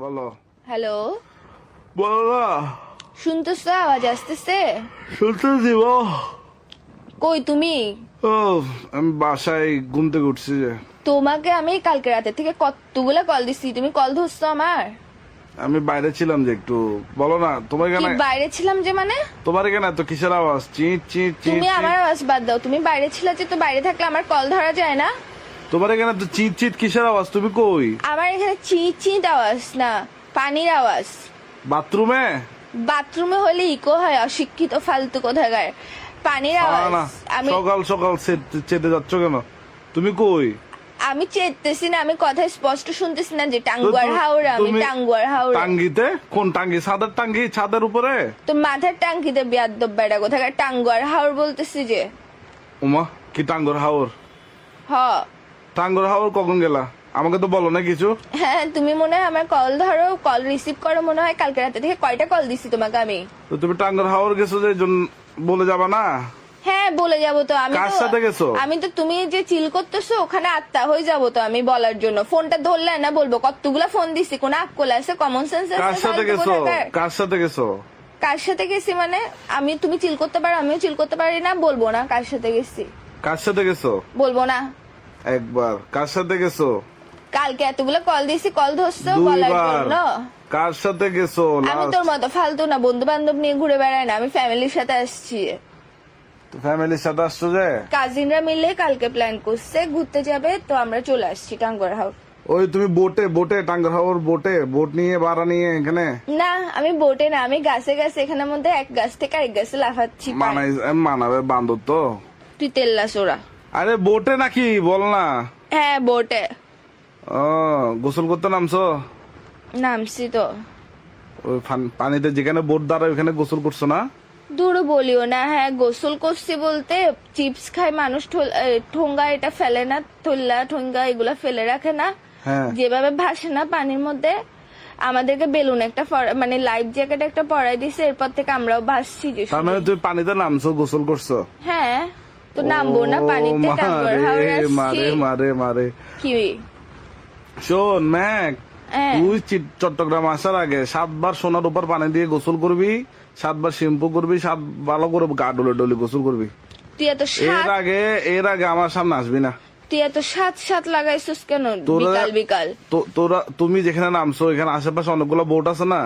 বলো। হ্যালো? বলো। না শুনতেছ আওয়াজ আসতেছে? শুনতে দিব কই তুমি? ও আমি বাসায় ঘুম থেকে উঠছি যে। তোমাকে আমি কালকে রাতে থেকে কতগুলো কল দিছি? তুমি কল ধরছো আমার? আমি বাইরে ছিলাম যে একটু। বলো না তোমার কি এখানে বাইরে ছিলাম যে মানে? তোমার এখানে এত কিসের আওয়াজ? চিট চিট তুমি আমার আওয়াজ বাদ দাও। তুমি বাইরে ছিলে যে তো বাইরে থাকলে আমার কল ধরা যায় না। তোমার এখানে তো চিট চিট কিসের আওয়াজ? তুমি কই? আমার এখানে চিট চিট আওয়াজ না পানির আওয়াজ। বাথরুমে? বাথরুমে হলে ইকো হয় অশিক্ষিত ফালতু কোথাকার। পানির আওয়াজ আমি সকাল সকাল চেতে যাচ্ছ কেন? তুমি কই? আমি চেতেছি না আমি কথা স্পষ্ট শুনতেছি না যে টাঙ্গুয়ার হাওড়া আমি টাঙ্গুয়ার হাওড়া টাঙ্গিতে? কোন টাঙ্গি? ছাদের টাঙ্গি? ছাদের উপরে? তো মাথার টাঙ্কিতে বিয়াদ্দব বেড়া কোথাকার টাঙ্গুয়ার হাওড় বলতেছি যে। উমা কি টাঙ্গর হাওর? হ। টাঙ্গর হাওর কখন গেলা? আমাকে তো বলো না কিছু। হ্যাঁ তুমি মনে হয় আমার কল ধরো কল রিসিভ করো মনে হয় কালকে রাতে থেকে কয়টা কল দিছি তোমাকে আমি? তো তুমি টাঙ্গর হাওর গেছো যে বলে যাবা না? হ্যাঁ বলে যাব তো। আমি কার সাথে গেছো? আমি তো তুমি যে চিল করতেছো ওখানে আত্মা হয়ে যাব তো আমি বলার জন্য। ফোনটা ধরলে না বলব কতগুলা ফোন দিছি? কোন আকল আছে? কমন সেন্স কার আছে সাথে গেছো? কার সাথে গেছো? কার সাথে গেছি মানে? আমি তুমি চিল করতে পারো আমিও চিল করতে পারি না বলব না কার সাথে গেছি। কার সাথে গেছো? বলব না। একবার। কার সাথে গেছো? কালকে এতগুলো কল দিছি কল ধরছো বলার জন্য। কার সাথে গেছো? আমি তোর মতো ফালতু না বন্ধু বান্ধব নিয়ে ঘুরে বেড়াই না আমি ফ্যামিলির সাথে আসছি। ফ্যামিলির সাথে আসছো যে? কাজিনরা মিলে কালকে প্ল্যান করছে ঘুরতে যাবে তো আমরা চলে আসছি টাঙ্গর হাউস ওই তুমি বোটে বোটে টাঙ্গর হাওর বোটে বোট নিয়ে ভাড়া নিয়ে এখানে? না আমি বোটে না আমি গাছে গাছে এখানের মধ্যে এক গাছ থেকে আরেক গাছে লাফাচ্ছি মানাবে বান্ধব তো। তুই তেল্লা সোরা আরে বোটে নাকি? বল না। হ্যাঁ বোটে। ও গোসল করতে নামছো? নামছি তো। ওই পানিতে যেখানে বোট দাঁড়ায় ওখানে গোসল করছ না? দূর বলিও না হ্যাঁ গোসল করছি বলতে চিপস খায় মানুষ ঠোঙ্গা এটা ফেলে না থল্লা ঠোঙ্গা এগুলা ফেলে রাখে না। হ্যাঁ। যেভাবে ভাসে না পানির মধ্যে আমাদেরকে বেলুন একটা মানে লাইফ জ্যাকেট একটা পরাই দিছে এরপর থেকে আমরাও ভাসছি যে তার মানে তুমি পানিতে নামছো গোসল করছ? হ্যাঁ। তো নামবো না পানিতে টাঙ্গর হাওড় মারে মারে মারে কি? শোন ম্যাক হ্যাঁ। তুই চট্টগ্রাম আসার আগে সাতবার সোনার উপর পানি দিয়ে গোসল করবি সাতবার শ্যাম্পু করবি সাত ভালো করে গা ডলে ডলে গোসল করবি। তুই এত এর আগে এর আগে আমার সামনে আসবি না। তুই এত সাত সাত লাগাইছিস কেন? তোরা- বিকাল বিকাল। তোরা তুমি যেখানে নামছো এখানে আশেপাশে অনেকগুলো বোট আছে না?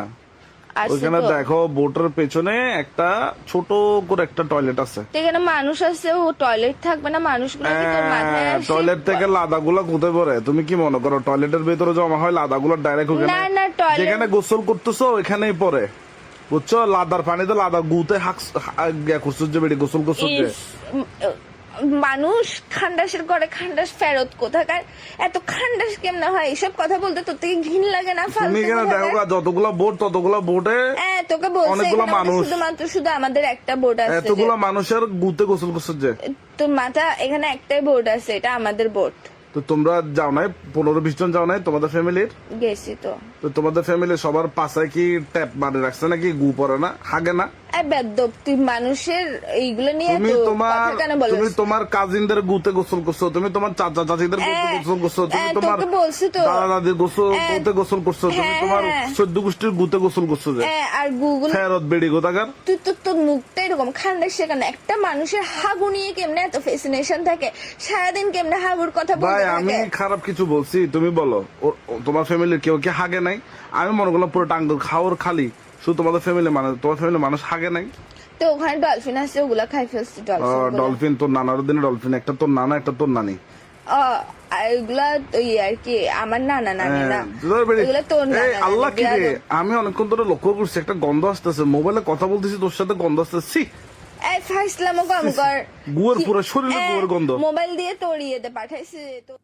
ওইখানে তো। দেখো বোটের পেছনে একটা ছোট করে একটা টয়লেট আছে। এখানে মানুষ আছে ও টয়লেট থাকবে না মানুষগুলো আসে? টয়লেট হ্যাঁ, থেকে লাদাগুলো কোথায় পড়ে। তুমি কি মনে করো টয়লেটের ভেতরে জমা হয় লাদাগুলো ডাইরেক্ট ওখানে? না, না, toilet- যেখানে গোসল করতেছো ওইখানেই পড়ে। বুঝছ? লাদার পানিতে লাদা গুতে হাক করছ যে বেড়ে গোসল করছ মানুষ খান্ডাসের করে খান্ডাস ফেরত কোথাকার? এত খান্ডাস কেমনে হয়? এসব কথা বলতে তোর থেকে ঘিন লাগে না তুমি কোথাকার? দেখো যতগুলা বোট ততগুলা হ্যাঁ তোকে বলছে অনেকগুলো মানুষ। শুধুমাত্র শুধু আমাদের একটা বোট আছে এতগুলা মানুষের গুতে গোসল করছ যে। তোর মাথা এখানে একটাই বোট আছে এটা আমাদের বোট। তো তোমরা যাও নাই পনেরো বিশ জন যাও নাই তোমাদের ফ্যামিলির গেছি তো। তো তোমাদের ফ্যামিলি সবার পাশায় কি ট্যাপ মারে রাখছে নাকি? গু পরে না? হাগে না? এই তুই মানুষের এইগুলো নিয়ে তুমি তোমার তুমি তোমার কাজিনদের গুতে গোসল করছ তুমি তোমার চাচা চাচিদের গুতে হ্যাঁ, গোসল করছ তুমি হ্যাঁ, তোমার। দাদা দাদির গোসল হ্যাঁ, গুতে গোসল করছ তুমি হ্যাঁ, তোমার হ্যাঁ। চোদ্দ গোষ্ঠীর গুতে গোসল করছ যে। হ্যাঁ, আর গুগল ফেরত বেড়ি গোতাকার তুই তো তোর মুখটা এরকম খান্ডা সেখানে একটা মানুষের হাগু নিয়ে কেমনে এত ফেসিনেশন থাকে? সারাদিন কেমনে হাগুর কথা ভাই আমি খারাপ কিছু বলছি তুমি বলো। তোমার ফ্যামিলির কেউ কি হাগে নাই? আমি মনে করলাম পুরো টাঙ্গল খাওয়ার খালি। শুধু তোমাদের ফ্যামিলি মানুষ তোমার ফ্যামিলি মানুষ হাগে নাই। তো ওখানে ডলফিন আছে ওগুলা খাই ফেলছি ডলফিন ডলফিন তোর নানার দিনে ডলফিন একটা তোর নানা একটা তোর নানি। এগুলা ইয়ে আর কি আমার নানা নানি না। হ্যাঁ, তোর বেড়ি- এগুলা তোর আল্লাহ কি রে? আমি অনেকক্ষণ ধরে লক্ষ্য করছি একটা গন্ধ আসতেছে। মোবাইলে কথা বলতেছি তোর সাথে গন্ধ আসতেছে। ছি, এই ফাইসলামও কম কর গুয়ের পুরো শরীরে গুয়ের গন্ধ। মোবাইল দিয়ে তোর ইয়েতে পাঠাইছি তো